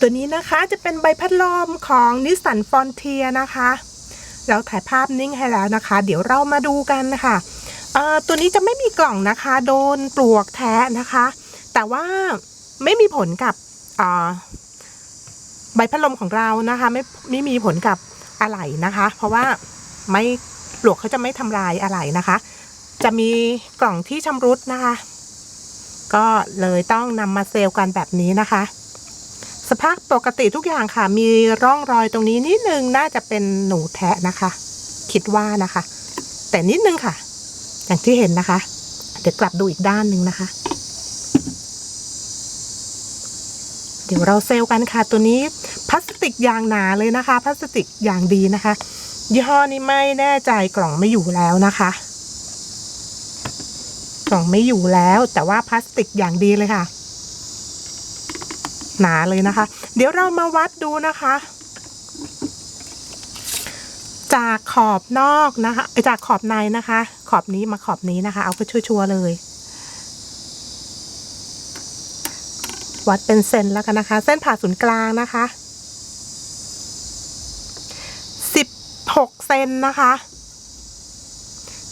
ตัวนี้นะคะจะเป็นใบพัดลมของนิสสันฟอนเทียนะคะ เราถ่ายภาพนิ่งให้แล้วนะคะ เดี๋ยวเรามาดูกันค่ะตัวนี้จะไม่มีกล่องนะคะ โดนปลวกแท้นะคะ แต่ว่าไม่มีผลกับใบพัดลมของเรานะคะ ไม่ไม่มีผลกับอะไหล่นะคะ เพราะว่าไม่ปลวกเขาจะไม่ทำลายอะไหล่นะคะ จะมีกล่องที่ชำรุดนะคะ ก็เลยต้องนำมาเซลล์กันแบบนี้นะคะ สภาพปกติทุกอย่างค่ะ มีร่องรอยตรงนี้นิดนึงน่าจะเป็นหนูแทะนะคะ คิดว่านะคะ แต่นิดนึงค่ะ อย่างที่เห็นนะคะ เดี๋ยวกลับดูอีกด้านหนึ่งนะคะ เดี๋ยวเราเซลกันค่ะ ตัวนี้พลาสติกอย่างหนาเลยนะคะพลาสติกอย่างดีนะคะ ยี่ห้อนี้ไม่แน่ใจกล่องไม่อยู่แล้วนะคะกล่องไม่อยู่แล้วแต่ว่าพลาสติกอย่างดีเลยค่ะ หนาเลยนะคะ เดี๋ยวเรามาวัดดูนะคะ จากขอบนอกนะคะจากขอบในนะคะ ขอบนี้มาขอบนี้นะคะ เอาไปชัวร์ๆเลย วัดเป็นเซนแล้วกันนะคะ เส้นผ่าศูนย์กลางนะคะสิบหกเซนนะคะ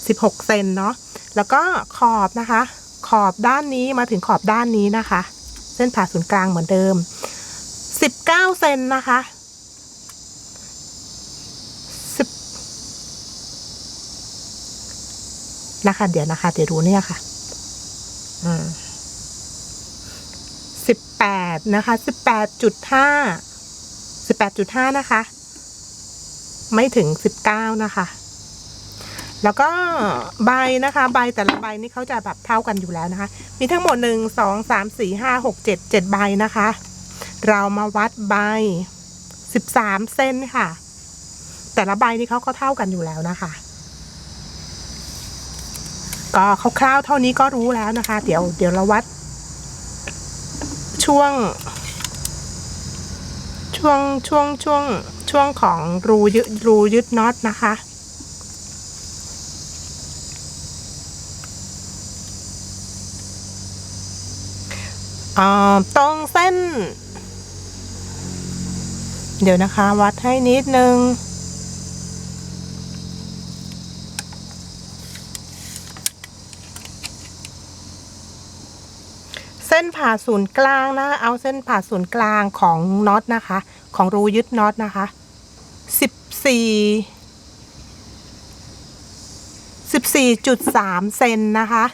สิบหกเซนเนาะแล้วก็ขอบนะคะ ขอบด้านนี้มาถึงขอบด้านนี้นะคะ เส้นผ่าศูนย์กลางเหมือนเดิมสิบเซนนะคะสิบนะคะ เดี๋ยวนะคะ เดี๋ยวดูเนี่ยค่ะอืมสิบแปดนะคะสิบแปดจุดห้าสิบแปดจุดห้านะคะ ไม่ถึงสิบเก้านะคะ แล้วก็ใบนะคะ ใบแต่ละใบนี่เขาจะแบบเท่ากันอยู่แล้วนะคะ มีทั้งหมดหนึ่งสองสามสี่ห้าหกเจ็ดเจ็ดใบนะคะ เรามาวัดใบสิบสามเส้นค่ะ แต่ละใบนี่เขาก็เท่ากันอยู่แล้วนะคะ ก็คร่าวๆเท่านี้ก็รู้แล้วนะคะ เดี๋ยวเดี๋ยวเราวัด ช่วง ช่วงช่วงช่วงช่วงของรูยึดรูยึดน็อตนะคะ อ่าตรงเส้น เดี๋ยวนะคะ วัดให้นิดนึงเส้นผ่าศูนย์กลางนะ เอาเส้นผ่าศูนย์กลางของน็อตนะคะ ของรูยึดน็อตนะคะสิบสี่สิบสี่จุดสามเซนนะคะ